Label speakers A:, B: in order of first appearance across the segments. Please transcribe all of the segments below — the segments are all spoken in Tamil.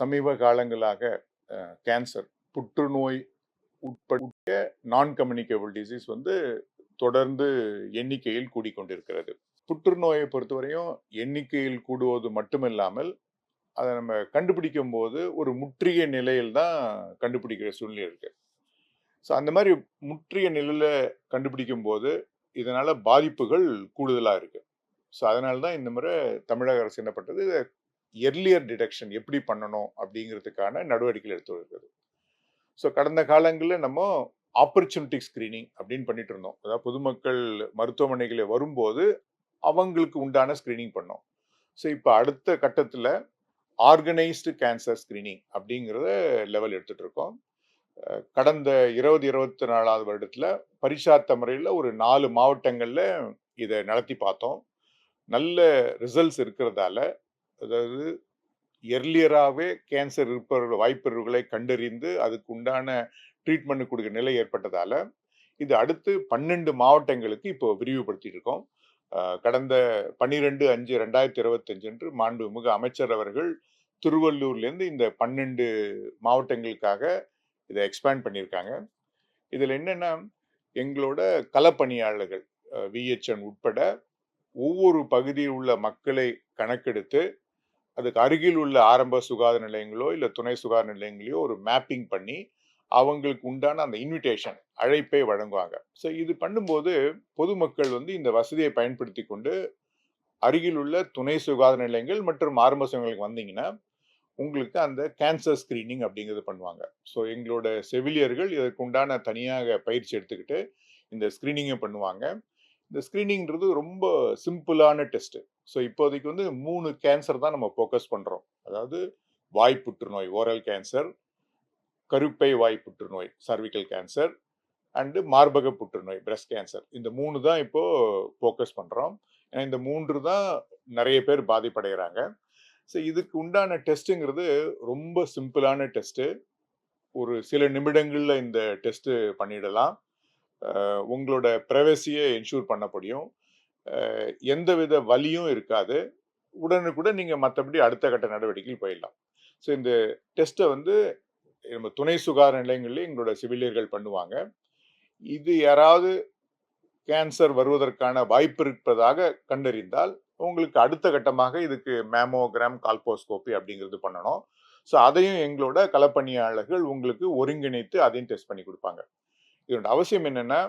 A: சமீப காலங்களாக கேன்சர் புற்றுநோய் உட்பட்ட நான் கம்யூனிகேபிள் டிசீஸ் வந்து தொடர்ந்து எண்ணிக்கையில் கூடிக்கொண்டிருக்கிறது. புற்றுநோயை பொறுத்தவரையும் எண்ணிக்கையில் கூடுவது மட்டுமில்லாமல் அதை நம்ம கண்டுபிடிக்கும் போது ஒரு முற்றிய நிலையில் தான் கண்டுபிடிக்கிற சூழ்நிலை இருக்கு. ஸோ அந்த மாதிரி முற்றிய நிலையில் கண்டுபிடிக்கும் போது இதனால் பாதிப்புகள் கூடுதலாக இருக்கு. ஸோ அதனால தான் இந்த முறை தமிழக அரசு என்ன பண்றது எர்லியர் டிடெக்ஷன் எப்படி பண்ணணும் அப்படிங்கிறதுக்கான நடவடிக்கைகள் எடுத்து வருகிறது ஸோ கடந்த காலங்களில் நம்ம ஆப்பர்ச்சுனிட்டி ஸ்கிரீனிங் அப்படின்னு பண்ணிட்டு இருந்தோம். அதாவது பொதுமக்கள் மருத்துவமனைகளில் வரும்போது அவங்களுக்கு உண்டான ஸ்கிரீனிங் பண்ணோம். ஸோ இப்போ அடுத்த கட்டத்தில் ஆர்கனைஸ்டு கேன்சர் ஸ்க்ரீனிங் அப்படிங்கிறத லெவல் எடுத்துகிட்ருக்கோம் கடந்த இருபது இருபத்தி நாலாவது வருடத்தில் பரிசாத்த முறையில் ஒரு நாலு மாவட்டங்களில் இதை நடத்தி பார்த்தோம். நல்ல ரிசல்ட்ஸ் இருக்கிறதால அதாவது எர்லியராகவே கேன்சர் இருப்பவர்கள் வாய்ப்பவர்களை கண்டறிந்து அதுக்கு உண்டான ட்ரீட்மெண்ட் கொடுக்க நிலை ஏற்பட்டதால் இது அடுத்து பன்னெண்டு மாவட்டங்களுக்கு இப்போ விரிவுபடுத்திட்டு இருக்கோம். கடந்த பன்னிரெண்டு அஞ்சு ரெண்டாயிரத்தி இருபத்தஞ்சு அன்று மாண்புமிகு அமைச்சர் அவர்கள் திருவள்ளூர்லேருந்து இந்த பன்னெண்டு மாவட்டங்களுக்காக இதை எக்ஸ்பேண்ட் பண்ணியிருக்காங்க. இதில் என்னென்னா எங்களோட களப்பணியாளர்கள் விஹெச்என் உட்பட ஒவ்வொரு பகுதியில் உள்ள மக்களை கணக்கெடுத்து அதுக்கு அருகில் உள்ள ஆரம்ப சுகாதார நிலையங்களோ இல்லை துணை சுகாதார நிலையங்களையோ ஒரு மேப்பிங் பண்ணி அவங்களுக்கு உண்டான அந்த இன்விடேஷன் அழைப்பை வழங்குவாங்க. ஸோ இது பண்ணும்போது பொதுமக்கள் வந்து இந்த வசதியை பயன்படுத்தி கொண்டு அருகில் உள்ள துணை சுகாதார நிலையங்கள் மற்றும் ஆரம்ப சுகங்களுக்கு வந்தீங்கன்னா உங்களுக்கு அந்த கேன்சர் ஸ்கிரீனிங் அப்படிங்கிறது பண்ணுவாங்க. ஸோ எங்களோட செவிலியர்கள் இதற்கு உண்டான தனியாக பயிற்சி எடுத்துக்கிட்டு இந்த ஸ்கிரீனிங்கை பண்ணுவாங்க. இந்த ஸ்கிரீனிங்கிறது ரொம்ப சிம்பிளான டெஸ்ட் ஸோ இப்போதைக்கு வந்து மூணு கேன்சர் தான் நம்ம ஃபோக்கஸ் பண்ணுறோம் அதாவது வாய் புற்றுநோய் ஓரல் கேன்சர் கருப்பை வாய் புற்றுநோய் சர்விக்கல் கேன்சர் அண்டு மார்பக புற்றுநோய் பிரஸ்ட் கேன்சர் இந்த மூணு தான் இப்போது ஃபோக்கஸ் பண்ணுறோம் ஏன்னா இந்த மூன்று தான் நிறைய பேர் பாதிப்படைகிறாங்க. ஸோ இதுக்கு உண்டான டெஸ்ட்டுங்கிறது ரொம்ப சிம்பிளான டெஸ்ட்டு ஒரு சில நிமிடங்களில் இந்த டெஸ்ட்டு பண்ணிடலாம். உங்களோட ப்ரைவசியை என்ஷூர் பண்ண முடியும். எந்தவித வலியும் இருக்காது. உடனுக்குடன் நீங்கள் மற்றபடி அடுத்த கட்ட நடவடிக்கையில் போயிடலாம். ஸோ இந்த டெஸ்ட்டை வந்து நம்ம துணை சுகாதார நிலையங்களில் எங்களோட செவிலியர்கள் பண்ணுவாங்க. இது யாராவது கேன்சர் வருவதற்கான வாய்ப்பு இருப்பதாக கண்டறிந்தால் உங்களுக்கு அடுத்த கட்டமாக இதுக்கு மேமோகிராம் கால்போஸ்கோபி அப்படிங்கிறது பண்ணணும். ஸோ அதையும் எங்களோட களப்பணியாளர்கள் உங்களுக்கு ஒருங்கிணைத்து அதையும் டெஸ்ட் பண்ணி கொடுப்பாங்க. இதோட அவசியம் என்னன்னா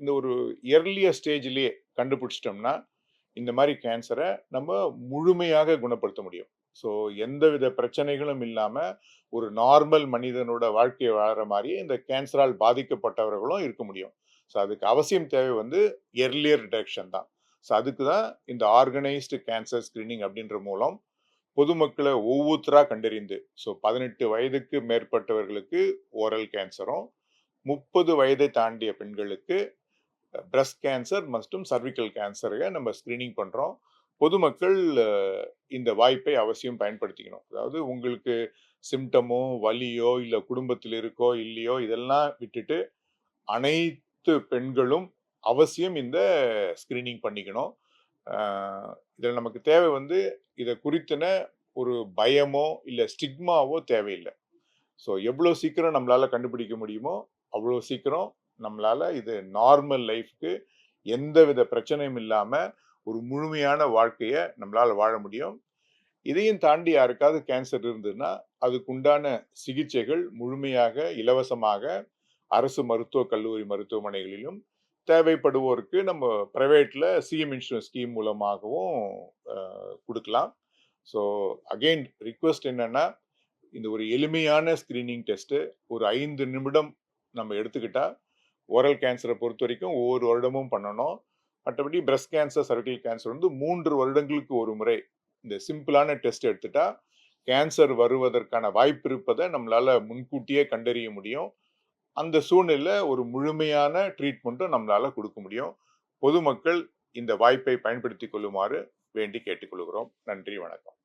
A: இந்த ஒரு இயர்லியர் ஸ்டேஜ்லேயே கண்டுபிடிச்சிட்டோம்னா இந்த மாதிரி கேன்சரை நம்ம முழுமையாக குணப்படுத்த முடியும். ஸோ எந்தவித பிரச்சனைகளும் இல்லாமல் ஒரு நார்மல் மனிதனோட வாழ்க்கையை வாழற மாதிரியே இந்த கேன்சரால் பாதிக்கப்பட்டவர்களும் இருக்க முடியும். ஸோ அதுக்கு அவசியம் தேவை வந்து எர்லியர் டிடெக்ஷன் தான். ஸோ அதுக்கு தான் இந்த ஆர்கனைஸ்டு கேன்சர் ஸ்கிரீனிங் அப்படின்ற மூலம் பொதுமக்களை ஒவ்வொருத்தராக கண்டறிந்து ஸோ பதினெட்டு வயதுக்கு மேற்பட்டவர்களுக்கு ஓரல் கேன்சரும் முப்பது வயதை தாண்டிய பெண்களுக்கு பிரஸ்ட் கேன்சர் மற்றும் சர்விக்கல் கேன்சரை நம்ம ஸ்கிரீனிங் பண்ணுறோம் பொதுமக்கள் இந்த வாய்ப்பை அவசியம் பயன்படுத்திக்கணும். அதாவது உங்களுக்கு சிம்டமோ வலியோ இல்லை குடும்பத்தில் இருக்கோ இல்லையோ இதெல்லாம் விட்டுட்டு அனைத்து பெண்களும் அவசியம் இந்த ஸ்கிரீனிங் பண்ணிக்கணும். இதில் நமக்கு தேவை வந்து இதை குறித்தன ஒரு பயமோ இல்லை ஸ்டிக்மாவோ தேவையில்லை. ஸோ எவ்வளோ சீக்கிரம் நம்மளால் கண்டுபிடிக்க முடியுமோ அவ்வளோ சீக்கிரம் நம்மளால் இது நார்மல் லைஃப்க்கு எந்த வித பிரச்சனையும் இல்லாமல் ஒரு முழுமையான வாழ்க்கையை நம்மளால் வாழ முடியும். இதையும் தாண்டி யாருக்காவது கேன்சர் இருந்ததுன்னா அதுக்குண்டான சிகிச்சைகள் முழுமையாக இலவசமாக அரசு மருத்துவக் கல்லூரி மருத்துவமனைகளிலும் தேவைப்படுவோருக்கு நம்ம ப்ரைவேட்டில் சிஎம் இன்சூரன்ஸ் ஸ்கீம் மூலமாகவும் கொடுக்கலாம். ஸோ அகெயின் ரிக்வெஸ்ட் என்னென்னா இந்த ஒரு எளிமையான ஸ்கிரீனிங் டெஸ்ட்டு ஒரு ஐந்து நிமிடம் நம்ம எடுத்துக்கிட்டா ஓரல் கேன்சரை பொறுத்த வரைக்கும் ஒவ்வொரு வருடமும் பண்ணணும். மற்றபடி பிரஸ்ட் கேன்சர் சர்விக்கல் கேன்சர் வந்து மூன்று வருடங்களுக்கு ஒரு முறை இந்த சிம்பிளான டெஸ்ட் எடுத்துட்டா கேன்சர் வருவதற்கான வாய்ப்பு இருப்பதை நம்மளால முன்கூட்டியே கண்டறிய முடியும். அந்த சூழ்நிலை ஒரு முழுமையான ட்ரீட்மெண்ட்டும் நம்மளால கொடுக்க முடியும். பொதுமக்கள் இந்த வாய்ப்பை பயன்படுத்திக் கொள்ளுமாறு வேண்டி கேட்டுக்கொள்கிறோம். நன்றி வணக்கம்.